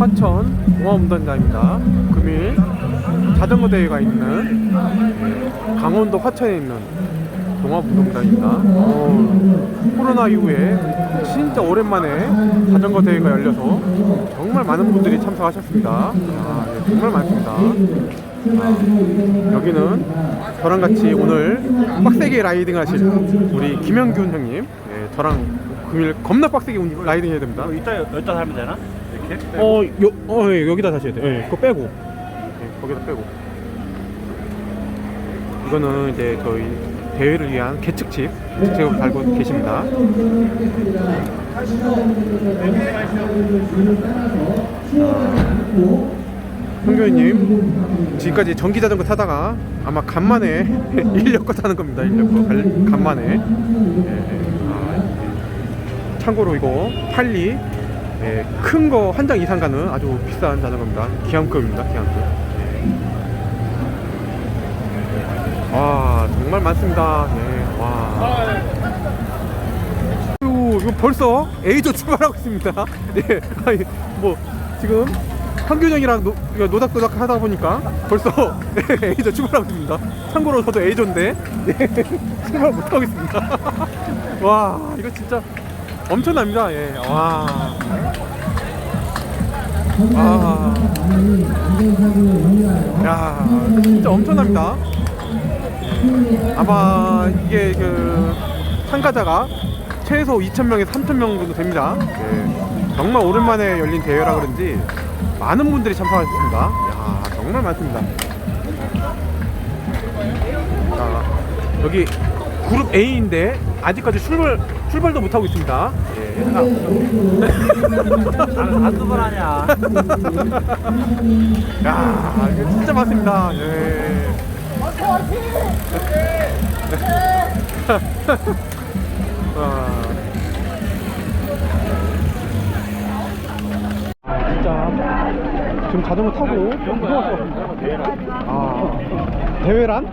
화천 동화운동장입니다. 금일 자전거 대회가 있는 예, 강원도 화천에 있는 동화운동장입니다. 어, 코로나 이후에 진짜 오랜만에 자전거 대회가 열려서 정말 많은 분들이 참석하셨습니다. 아, 예, 정말 많습니다. 아, 여기는 저랑 같이 오늘 빡세게 라이딩 하실 우리 김영균 형님, 예, 저랑 금일 겁나 빡세게 라이딩 해야 됩니다. 이따 여기다 살면 되나? 이렇게? 어, 요, 어, 예, 여기다 다시 해야 돼. 예, 그거 빼고. 예, 거기다 빼고. 이거는 이제 저희 대회를 위한 계측칩 제가 달고 계십니다. 형교님 지금까지 전기 자전거 타다가 아마 간만에 인력거 타는 겁니다. 인력거 간- 간만에. 예, 예. 아, 참고로 이거 팔리 예, 큰거 한 장 이상 가는 아주 비싼 자전거입니다. 기암급입니다. 기암급. 예. 와 정말 많습니다. 예, 와. 요, 이거 벌써 A조 출발하고 있습니다. 예, 아니 뭐 지금 이거 노닥노닥 하다 보니까 벌써 A조 출발하고 있습니다. 참고로 저도 A조인데 예, 출발 못 하고 있습니다. 와 이거 진짜 엄청납니다. 예, 와. 아, 야, 진짜 엄청납니다. 아마 이게 그 참가자가 최소 2,000명에서 3,000명 정도 됩니다. 예, 정말 오랜만에 열린 대회라 그런지 많은 분들이 참석하셨습니다. 야, 정말 많습니다. 자, 여기 그룹 A인데 아직까지 출발 출발도 못 하고 있습니다. 예, 아, 나는 한두 번 하냐? 야, 이거 진짜 많습니다. 예. 와. 진짜 지금 자전거 타고 이동할 수가 없습니다. 아, 대회란?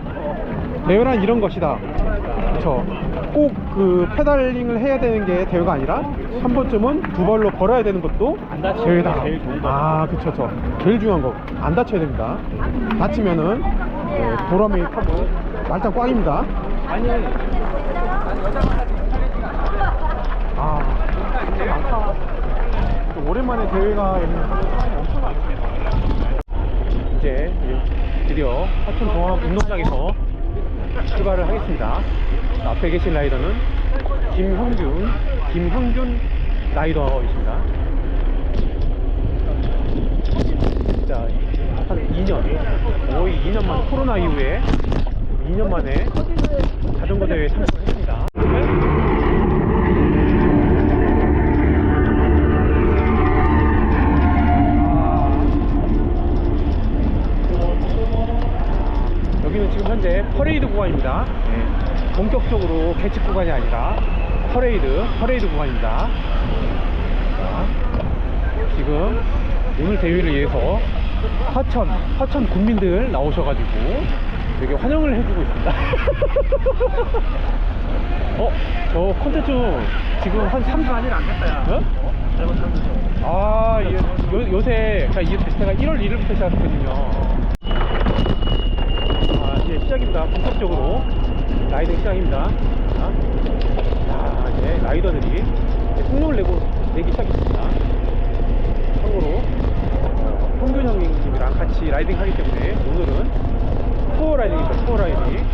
대회란 이런 것이다. 그쵸. 꼭 그 페달링을 해야 되는 게 대회가 아니라 한 번쯤은 두 발로 걸어야 되는 것도 안 다치는 게 대회다. 제일 좋은 거. 아, 그쵸, 저. 제일 중요한 거. 안 다쳐야 됩니다. 다치면은 네, 보람이 타고 말짱 꽝입니다. 아니, 아, 진짜 많다. 또 오랜만에 대회가 있는 사람이 엄청 많습니다. 이제 드디어 화천 종합 운동장에서 출발을 하겠습니다. 자, 앞에 계신 라이더는 김형균, 김형균 라이더이십니다. 진짜 한 2년, 거의 2년 만 코로나 이후에 2년 만에 자전거 대회에 참석을 했습니다. 여기는 지금 현재 퍼레이드 구간입니다. 네, 본격적으로 개측 구간이 아니라 퍼레이드, 퍼레이드 구간입니다. 자, 지금 오늘 대회를 위해서 화천, 화천 군민들 나오셔가지고 여기 환영을 해주고 있습니다. 어? 저 컨텐츠 지금 한 3주 안일 안 됐다, 야. 어? 아, 예, 요, 요새 제가, 이- 제가 1월 1일부터 시작했거든요. 아, 이제 시작입니다. 본격적으로 라이딩 시작입니다. 자, 자, 이제 라이더들이 이제 속력을 내고 내기 시작했습니다. 참고로 어, 홍균 형님이랑 같이 라이딩 하기 때문에 오늘은 투어 라이딩입니다. 투어 라이딩.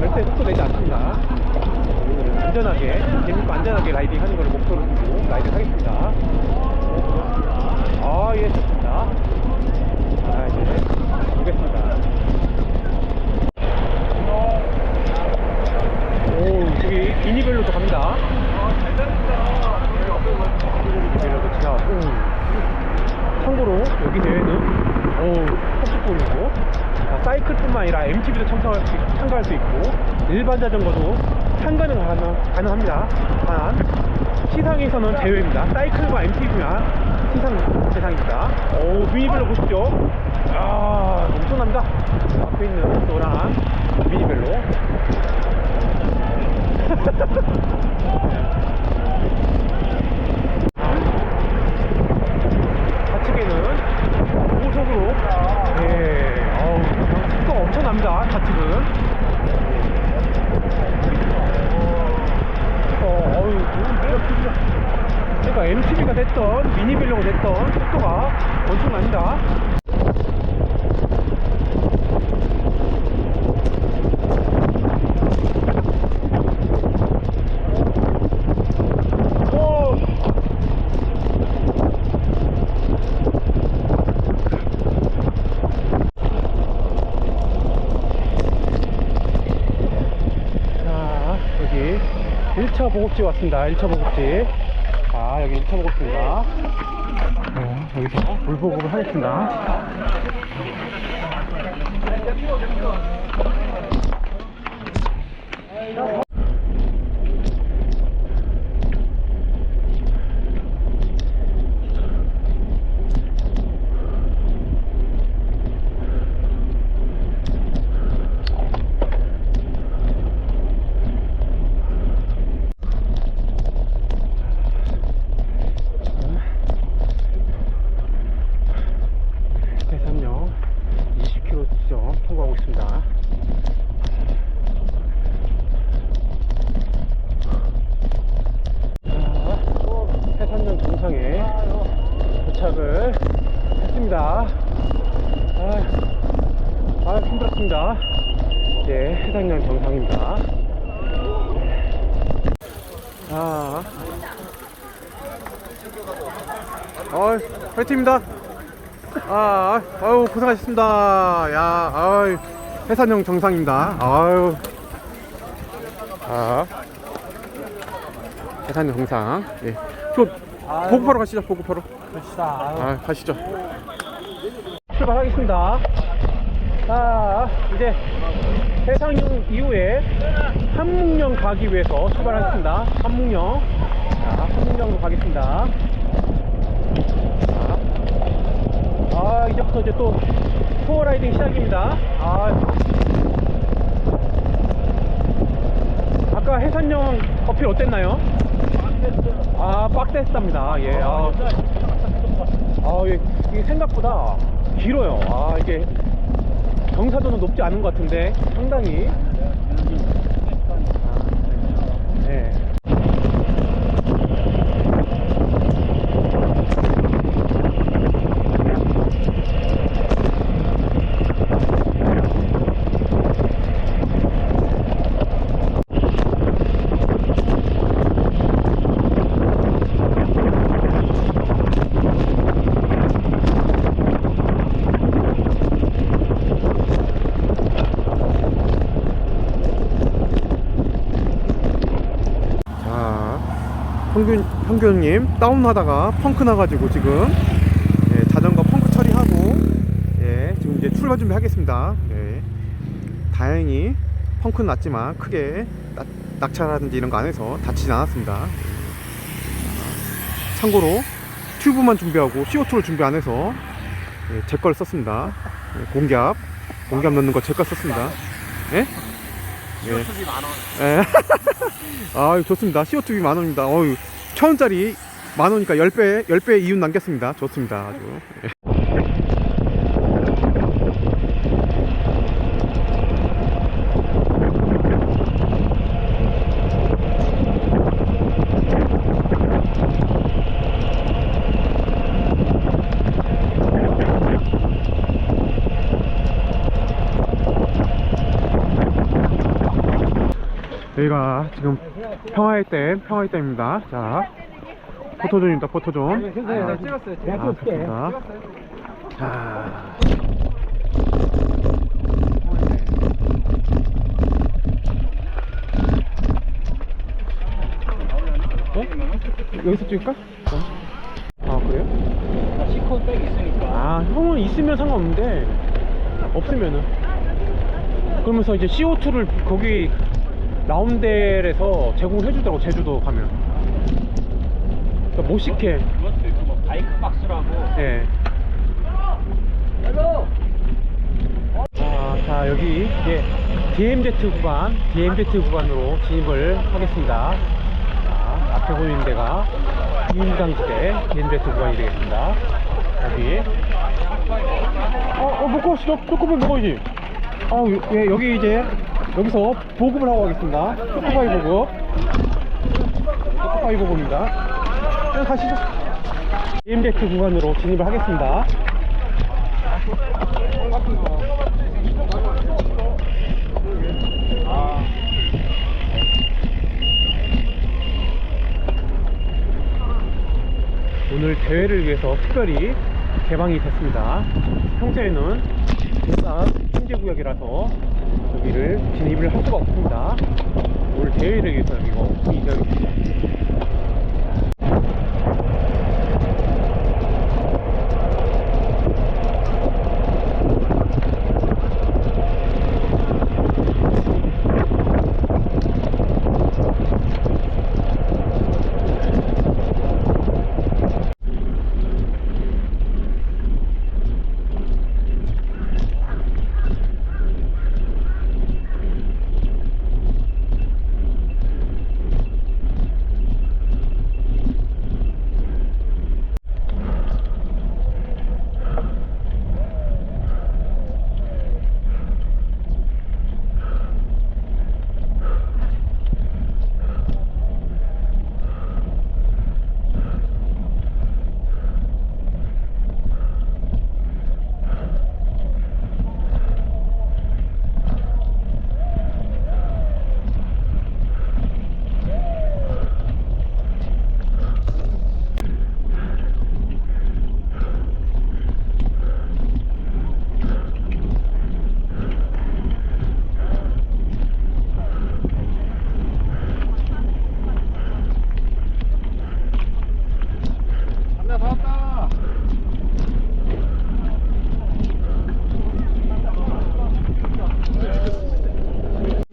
절대 속도 내지 않습니다. 오늘은 안전하게 재밌고 안전하게 라이딩 하는 걸 목표로 두고 라이딩 하겠습니다. 아, 예, 좋습니다. 자, 이제 보겠습니다. 오, 저기 미니벨로도 갑니다. 미니벨로도 지나갔고. 참고로 여기 대회는 오, 폭스볼이고 사이클뿐만 아니라 MTB도 참석할 수, 있- 참가할 수 있고 일반 자전거도 참가는 가능, 가능합니다. 단 시상에서는 제외입니다. 사이클과 MTB만 시상 대상입니다. 오, 미니벨로 보십시오. 아, 엄청납니다. 앞에 있는 노란 미니벨로. MTB가 됐던 미니빌로가 됐던 속도가 엄청납니다. 오! 자, 여기 1차 보급지 왔습니다. 1차 보급지. 자, 여기 1차 보급지입니다. 네, 여기서 물 보급을 하겠습니다. 해산역 20km 지점 통과하고 있습니다. 자, 해산역 정상에 도착을 했습니다. 아, 아 이제 해산역 정상입니다. 아, 어, 화이팅입니다. 아, 아유 고생하셨습니다. 야, 아유 해산형 정상입니다. 아유, 아, 해산형 정상. 예, 저 보급하러 가시죠. 보급하러. 그렇시다. 아, 가시죠. 출발하겠습니다. 자, 이제 해상용 이후에 한묵령 가기 위해서 출발하겠습니다. 한묵령. 자, 한묵령으로 가겠습니다. 자, 아, 이제부터 이제 또 투어 라이딩 시작입니다. 아, 아까 해산령 어필 어땠나요? 아, 빡셌답니다. 예, 아. 아, 이게 생각보다 길어요. 아, 이게 경사도는 높지 않은 것 같은데 상당히. 아, 네. 자, 평균님 다운하다가 펑크 나가지고 지금 예, 자전거 펑크 처리하고 예, 지금 이제 출발 준비하겠습니다. 예, 다행히 펑크는 났지만 크게 낙, 낙차라든지 이런 거 안 해서 다치지 않았습니다. 참고로 튜브만 준비하고 CO2를 준비 안 해서 예, 제 걸 썼습니다. 예, 공기압, 공기압 넣는 거제거 썼습니다. 예? 예. 수지 만 원. 예. 아 좋습니다. CO2비 만 원입니다. 어유 천 원짜리 만 원이니까 10배, 10배 이윤 남겼습니다. 좋습니다. 아주. 예. 여기가 지금 평화의 댐, 평화의 댐입니다. 자, 포토존입니다. 포토존. 네, 아, 찍었어요. 아, 좋습니다. 자. 어? 여기서 찍을까? 어. 아 그래요? 시콘 백 있으니까. 아 형은 있으면 상관없는데 없으면은 그러면서 이제 CO2를 거기 라운델에서 제공을 해주더라고 제주도 가면 그러니까 못 시켜 그것도 있고 뭐 바이크 박스라고. 예. 아, 자 여기 이제 DMZ 구간, DMZ 구간으로 진입을 하겠습니다. 자, 앞에 보이는 데가 인강지대 DMZ 구간이 되겠습니다. 여기. 어, 어, 먹고 시죠 초코바이 먹어야지. 어, 예, 여기 이제 여기서 보급을 하고 가겠습니다. 초코바이 보급. 초코바이 보급입니다. 그냥 가시죠. 임팩트 구간으로 진입을 하겠습니다. 오늘 대회를 위해서 특별히 개방이 됐습니다. 평소에는 일단 통제구역이라서 여기를 진입을 할 수가 없습니다. 오늘 대회를 위해서 여기가 오픈이 되어 있습니다.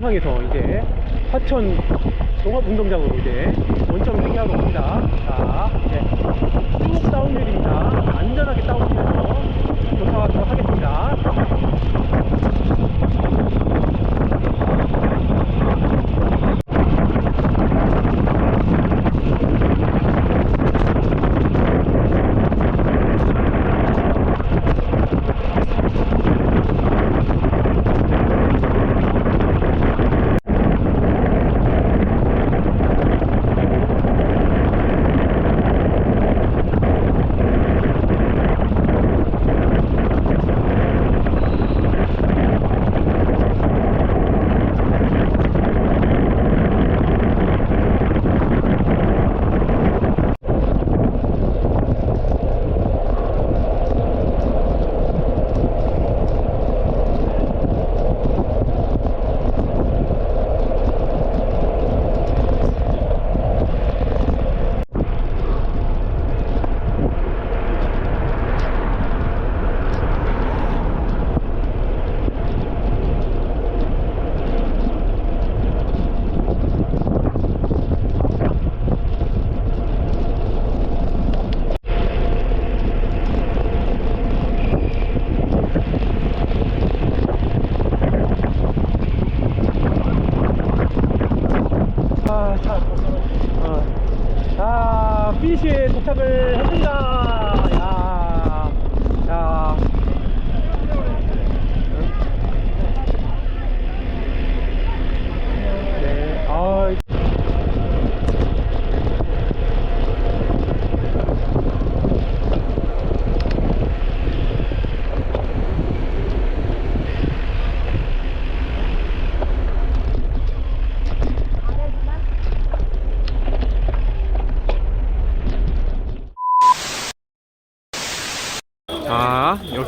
상에서 이제 화천 종합운동장으로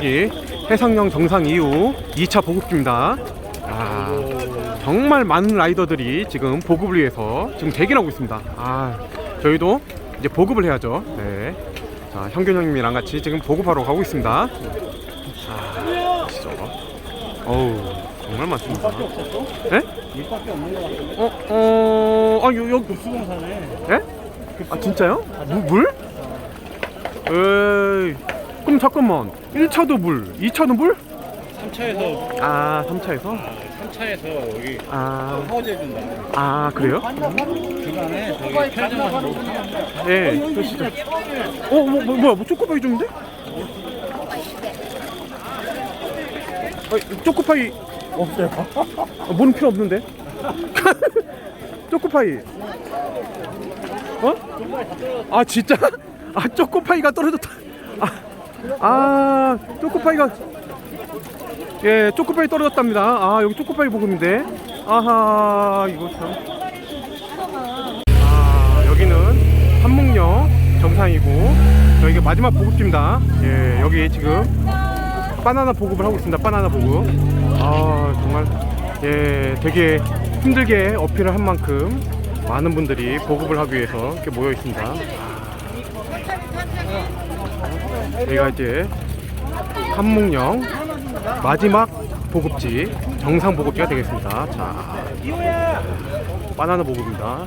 자, 여기 해상령 정상 이후 2차 보급기입니다. 아, 정말 많은 라이더들이 지금 보급을 위해서 지금 대기하고 있습니다. 아, 저희도 이제 보급을 해야죠. 네. 자, 현균 형님이랑 같이 지금 보급하러 가고 있습니다. 아, 진짜. 어우, 정말 많습니다. 예? 물밖에 없는 것 같은데. 어, 어, 아, 요, 요, 수공사네. 예? 아 진짜요? 무, 물? 에이 그럼 잠깐만 1차도 물 2차도 물? 3차에서 아 3차에서? 3차에서 여기 아, 허재 준다. 아 그래요? 주간에 저기 편의점 예 그러시죠 어 뭐, 뭐, 뭐야 뭐 초코파이 주는데? 아, 초코파이 없어요. 아, 뭐는 필요 없는데? 초코파이. 어? 아 진짜? 아 초코파이가 떨어졌다. 아, 아 초코파이가 예 초코파이 떨어졌답니다. 아 여기 초코파이 보금인데. 아하 이거 참. 아 여기는 한목역 정상이고 저희가 마지막 보급지입니다. 예 여기 지금 바나나 보급을 하고 있습니다. 바나나 보급. 아 정말 예 되게 힘들게 어필을 한 만큼 많은 분들이 보급을 하기 위해서 이렇게 모여 있습니다. 저희가 이제 한목령 마지막 보급지 정상 보급지가 되겠습니다. 자 바나나 보급입니다.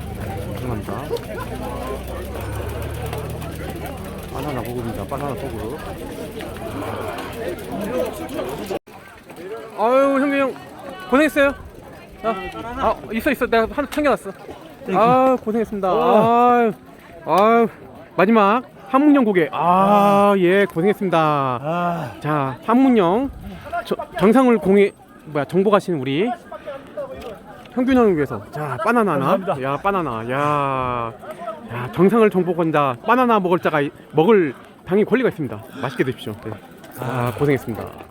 감사합니다. 바나나 보급입니다. 바나나 보급. 아유 형님 형 고생했어요. 아, 아 있어 있어 내가 하나 챙겨놨어. 아 고생했습니다. 아, 아 마지막 한문영 고개. 아 예 고생했습니다. 아, 자 한문영. 저- 정상을 공에 뭐야 정보 가신 우리 평균 형을 위해서. 자 바나나 하나? 감사합니다. 야 바나나. 야, 야 정상을 정복한다. 바나나 먹을 자가 이- 먹을 당연히 권리가 있습니다. 맛있게 드십시오. 네. 아 고생했습니다